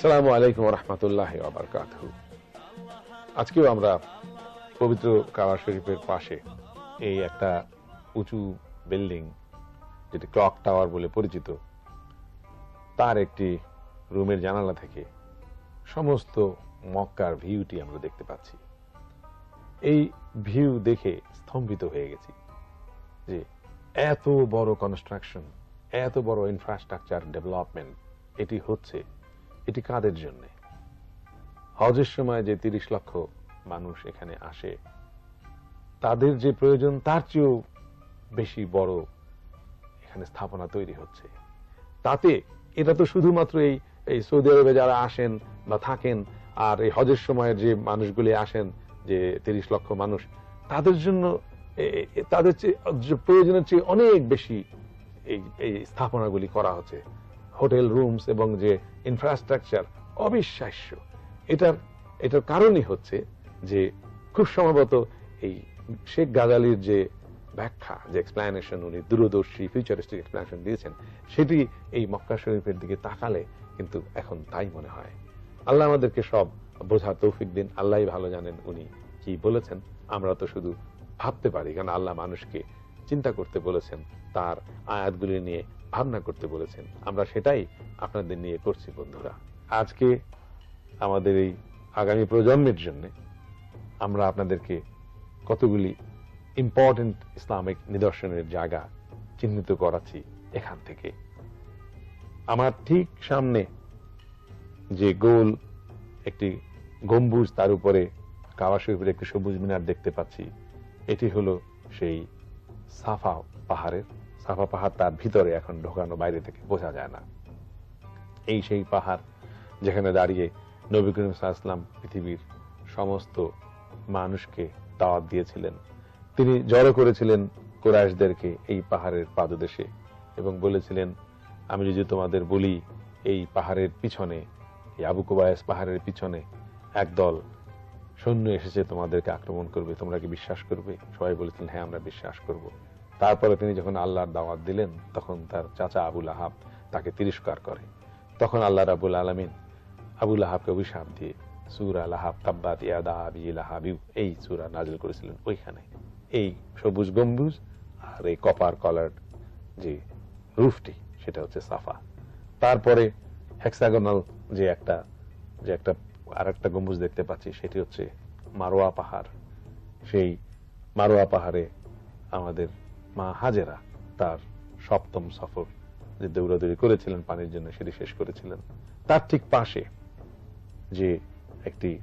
আসসালামু আলাইকুম রহমতুল্লাহ বারকাত আজকেও আমরা পবিত্র কাবা শরীফের পাশে এই একটা উঁচু বিল্ডিং, যেটি ক্লক টাওয়ার বলে পরিচিত, তার একটি রুমের জানালা থেকে সমস্ত মক্কার ভিউটি আমরা দেখতে পাচ্ছি। এই ভিউ দেখে স্তম্ভিত হয়ে গেছি যে এত বড় কনস্ট্রাকশন এত বড় ইনফ্রাস্ট্রাকচার ডেভেলপমেন্ট এটি হচ্ছে এটি কাদের জন্য? হজের সময় যে তিরিশ লক্ষ মানুষ এখানে আসে, তাদের যে প্রয়োজন, তার চেয়েও বেশি বড় এখানে স্থাপনা তৈরি হচ্ছে। তাতে এটা তো শুধুমাত্র এই এই সৌদি আরবে যারা আসেন বা থাকেন, আর এই হজের সময়ের যে মানুষগুলি আসেন, যে তিরিশ লক্ষ মানুষ, তাদের জন্য তাদের চেয়ে প্রয়োজনের চেয়ে অনেক বেশি এই স্থাপনাগুলি করা হচ্ছে। হোটেল রুমস এবং যে ইনফ্রাস্ট্রাকচার অবিশ্বাস্য। এটার এটার কারণই হচ্ছে যে খুব সম্ভবত এই শেখ গাজালির যে ব্যাখ্যা, যে এক্সপ্লানেশন উনি, দূরদর্শী ফিউচারিস্টিক এক্সপ্লানেশন দিয়েছেন, সেটি এই মক্কা শরীফের দিকে তাকালে কিন্তু এখন তাই মনে হয়। আল্লাহ আমাদেরকে সব বোঝার তৌফিক দিন। আল্লাহ ভালো জানেন উনি কি বলেছেন। আমরা তো শুধু ভাবতে পারি, কারণ আল্লাহ মানুষকে চিন্তা করতে বলেছেন। তার আয়াতগুলি নিয়ে ভাবনা করতে বলেছেন। আমরা সেটাই আপনাদের নিয়ে করছি, বন্ধুরা। আজকে আমাদের এই আগামী প্রজন্মের জন্য আমরা আপনাদেরকে কতগুলি ইম্পর্টেন্ট ইসলামিক নিদর্শনের জায়গা চিহ্নিত করাচ্ছি এখান থেকে। আমার ঠিক সামনে যে গোল, একটি গম্বুজ, তার উপরে কাবা শরীফের একটি সবুজ মিনার দেখতে পাচ্ছি, এটি হলো সেই সাফা পাহাড়ের সাফা পাহাড় তার ভিতরে এখন ঢোকানো, বাইরে থেকে বোঝা যায় না। এই সেই পাহাড় যেখানে দাঁড়িয়ে নবী করিম সাহা পৃথিবীর সমস্ত মানুষকে দাওয়াত দিয়েছিলেন। তিনি জড়ো করেছিলেন কোরআশদেরকে এই পাহাড়ের পাদদেশে এবং বলেছিলেন, আমি যদি তোমাদের বলি, এই পাহাড়ের পিছনে, এই আবু কুবায়স পাহাড়ের পিছনে একদল সৈন্য এসেছে, তোমাদেরকে আক্রমণ করবে, তোমরা কি বিশ্বাস করবে? সবাই বলেছিলেন হ্যাঁ আমরা বিশ্বাস করব। তারপরে তিনি যখন আল্লাহর দাওয়াত দিলেন, তখন তার চাচা আবুল আহাব তাকে তিরস্কার করে। তখন আল্লাহ রাবুল আলমিন আবুল আহাবকে অভিশাপ দিয়ে সুরা লাহাব, তাব্বাত ইয়াদা আবি লাহাবিউ এই সুরা নাজিল করেছিলেন ওইখানে। এই সবুজ গম্বুজ আর এই কপার কলার যে রুফটি, সেটা হচ্ছে সাফা। তারপরে হেক্সাগোনাল যে একটা যে একটা আর একটা গম্বুজ দেখতে পাচ্ছি, সেটি হচ্ছে মারোয়া পাহাড়। সেই মারোয়া পাহাড়ে আমাদের মা হাজেরা তার সপ্তম সফর যে দৌড়াদৌড়ি করেছিলেন, পানির জন্য সেটি শেষ করেছিলেন। তার ঠিক পাশে যে একটি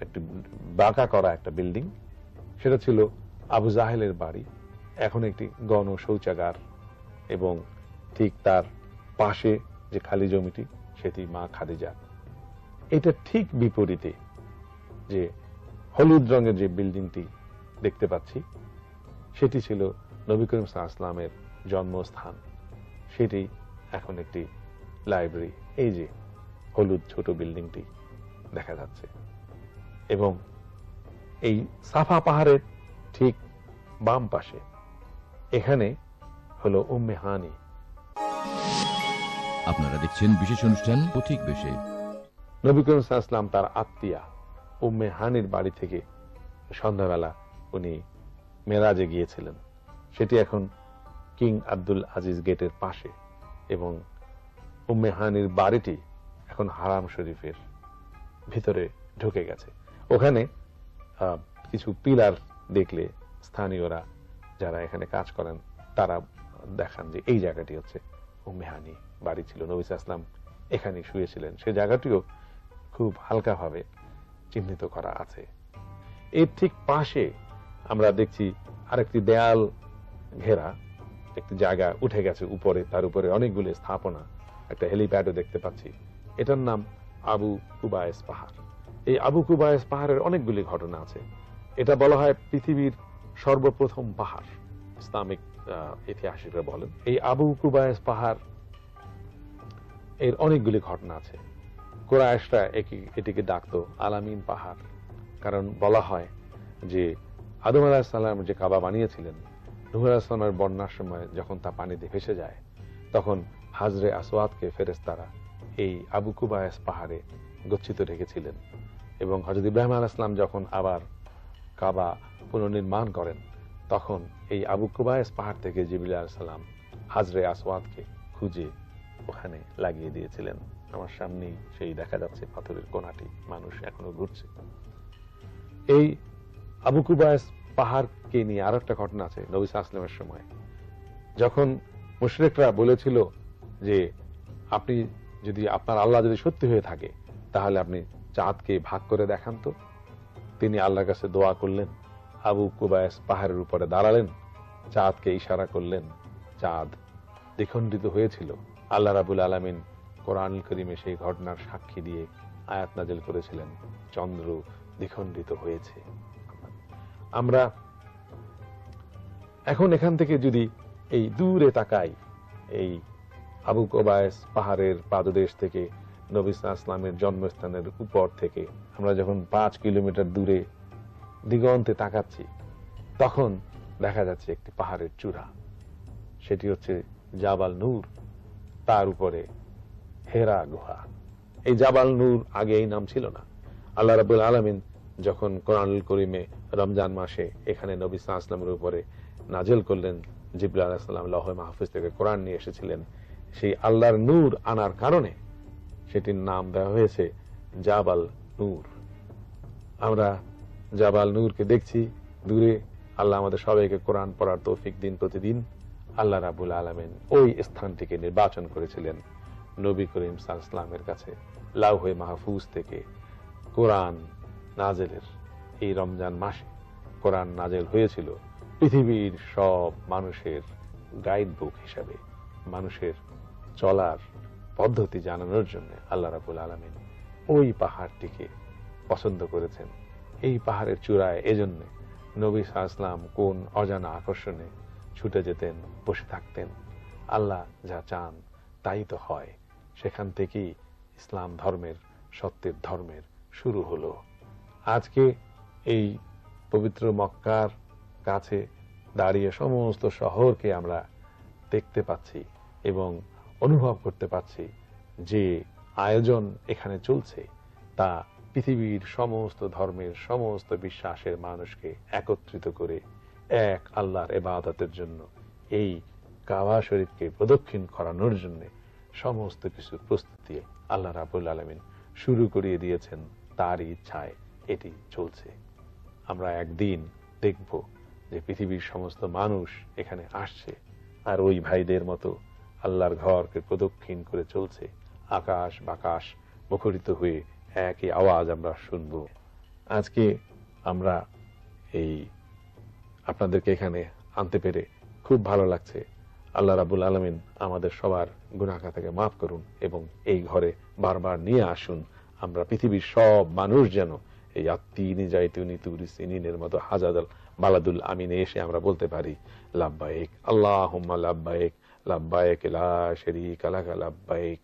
একটি বাঁকা করা একটা বিল্ডিং, সেটা ছিল আবু জাহেলের বাড়ি। এখন একটি গণ শৌচাগার এবং ঠিক তার পাশে যে খালি জমিটি, সেটি মা খাদিজা। এটা ঠিক বিপরীতে যে হলুদ রঙের যে বিল্ডিংটি দেখতে পাচ্ছি সেটি ছিল নবী করিম আসলামের জন্মস্থান। সেটি এখন একটি লাইব্রেরি। এই যে হলুদ ছোট বিল্ডিংটি দেখা যাচ্ছে। এবং এই সাফা পাহাড়ের ঠিক বাম পাশে এখানে হলো উম্মে হানি। আপনারা দেখছেন বিশেষ অনুষ্ঠান পথিক বেশে। নবী করিম সাল্লাম তার আত্মীয়া উম্মে হানির বাড়ি থেকে সন্ধ্যাবেলা উনি মেরাজে গিয়েছিলেন। সেটি এখন কিং আব্দুল আজিজ গেটের পাশে এবং উম্মে হানির বাড়িটি এখন হারাম শরীফের ভিতরে ঢুকে গেছে। ওখানে কিছু পিলার দেখলে স্থানীয়রা যারা এখানে কাজ করেন, তারা দেখান যে এই জায়গাটি হচ্ছে উম্মে হানি বাড়ি ছিল। নবী আসলাম এখানে শুয়েছিলেন। সে জায়গাটিও খুব হালকাভাবে চিহ্নিত করা আছে। এর ঠিক পাশে আমরা দেখছি আরেকটি দেয়াল ঘেরা, একটি জায়গা উঠে গেছে উপরে, তার উপরে অনেকগুলো স্থাপনা, একটা হেলিপ্যাডও দেখতে পাচ্ছি। এটার নাম আবু কুবায়েস পাহাড়। এই আবু কুবায়েস পাহাড়ের অনেকগুলি ঘটনা আছে। এটা বলা হয় পৃথিবীর সর্বপ্রথম পাহাড়, ইসলামিক ইতিহাসিকরা বলেন। এই আবু কুবায়েস পাহাড় এর অনেকগুলি ঘটনা আছে। কোরআশরা এটিকে ডাকতো আলামিন পাহাড়, কারণ বলা হয় যে আদম আলাহিসাল্লাম যে কাবা বানিয়েছিলেন, নুহ আলাহিসাল্লামের বন্যার সময় যখন তা পানিতে ভেসে যায়, তখন হাজরে আসওয়াদকে ফেরেস্তারা এই আবু কুবায়স পাহাড়ে গচ্ছিত রেখেছিলেন এবং হজরত ইব্রাহিম আলাইসলাম যখন আবার কাবা পুনর্নির্মাণ করেন, তখন এই আবু কুবায়স পাহাড় থেকে জিবিল আলাইসাল্লাম হাজরে আসওয়াদকে খুঁজে ওখানে লাগিয়ে দিয়েছিলেন। আমার সামনেই সেই দেখা যাচ্ছে পাথরের কোনাটি মানুষ এখনও ঘুরছে। এই আবু কুবায়স পাহাড়কে নিয়ে আরও একটা ঘটনা আছে নবী আসলামের সময়। যখন মুশরেকরা বলেছিল যে আপনি যদি আপনার আল্লাহ যদি সত্যি হয়ে থাকে, তাহলে আপনি চাঁদকে ভাগ করে দেখান তো। তিনি আল্লাহর কাছে দোয়া করলেন, আবু কুবায়স পাহাড়ের উপরে দাঁড়ালেন, চাঁদকে ইশারা করলেন, চাঁদ দ্বিখণ্ডিত হয়েছিল। আল্লাহ রাবুল আলমিন কোরআন করিমে সেই ঘটনার সাক্ষী দিয়ে আয়াত নাজেল করেছিলেন, চন্দ্র দ্বিখণ্ডিত হয়েছে। আমরা এখন এখান থেকে যদি এই দূরে তাকাই, এই আবু কোবায়স পাহাড়ের পাদদেশ থেকে নবী ইসলামের জন্মস্থানের উপর থেকে আমরা যখন পাঁচ কিলোমিটার দূরে দিগন্তে তাকাচ্ছি, তখন দেখা যাচ্ছে একটি পাহাড়ের চূড়া। সেটি হচ্ছে জাবাল নূর, তার উপরে হেরা গুহা। এই জাবাল নূর আগে এই নাম ছিল না। আল্লাহ রাবুল আলমিন যখন কোরআনুল করিমে রমজান মাসে এখানে নবী আসলামের উপরে নাজেল করলেন জিবুল আলাহিসাল্লাম লহ মাহফুজ থেকে কোরআন নিয়ে এসেছিলেন। সেই আল্লাহর নূর আনার কারণে সেটির নাম দেওয়া হয়েছে জাবাল নূর। আমরা জাবাল নূরকে দেখছি, দূরে আল্লাহ আমাদের সবাইকে কোরআন পড়ার তৌফিক দিন প্রতিদিন। আল্লাহ রাবুল আলমেন ওই স্থানটিকে নির্বাচন করেছিলেন নবী করিম সাল্লামের কাছে, লাউহে মাহফুজ থেকে কোরআন নাজেলের। এই রমজান মাসে কোরআন নাজেল হয়েছিল পৃথিবীর সব মানুষের গাইড বুক হিসাবে, মানুষের চলার পদ্ধতি জানানোর জন্য আল্লাহ রাবুল আলমিন ওই পাহাড়টিকে পছন্দ করেছেন। এই পাহাড়ের চূড়ায় এজন্য নবী সাহসলাম কোন অজানা আকর্ষণে ছুটে যেতেন, বসে থাকতেন। আল্লাহ যা চান তাই তো হয়। সেখান থেকেই ইসলাম ধর্মের, সত্যের ধর্মের শুরু হলো। আজকে এই পবিত্র মক্কার কাছে দাঁড়িয়ে সমস্ত শহরকে আমরা দেখতে পাচ্ছি এবং অনুভব করতে পাচ্ছি যে আয়োজন এখানে চলছে। তা পৃথিবীর সমস্ত ধর্মের সমস্ত বিশ্বাসের মানুষকে একত্রিত করে এক আল্লাহর এবাদতের জন্য এই কাবা শরীফকে প্রদক্ষিণ করানোর জন্য সমস্ত কিছু প্রস্তুতি আল্লাহ রাবুল আলমিন শুরু করিয়ে দিয়েছেন। তারই ইচ্ছায় এটি চলছে। আমরা একদিন দেখব যে পৃথিবীর সমস্ত মানুষ এখানে আসছে আর ওই ভাইদের মতো আল্লাহর ঘরকে প্রদক্ষিণ করে চলছে। আকাশ বাকাশ মুখরিত হয়ে একই আওয়াজ আমরা শুনব। আজকে আমরা এই আপনাদেরকে এখানে আনতে পেরে খুব ভালো লাগছে। আল্লাহ রাবুল আলমিন আমাদের সবার গুণাকা থেকে মাফ করুন এবং এই ঘরে বারবার নিয়ে আসুন। আমরা পৃথিবীর সব মানুষ যেন এই আত্মিনী জাইতুনি তুরি সিনিনের মতো হাজাদাল বালাদুল আমিনে এসে আমরা বলতে পারি লাভবাহিক আল্লাহ লাভবাহিক লাভবাহিক লা শরীক লাকা লাভবাহিক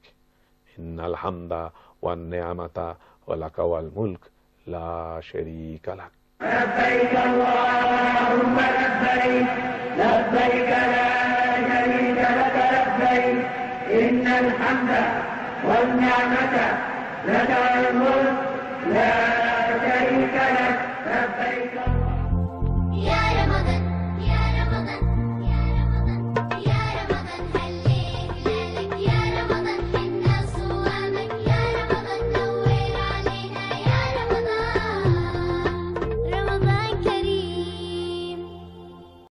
ইন্নাল হামদা ওয়ান নিয়ামাতা ওয়া লাকা ওয়াল মুলক লা শরীক লাক لبيك اللهم لبيك لبيك لا شريك لك لبيك إن الحمد والنعمة لك والملك لا شريك لك لبيك يا رمضان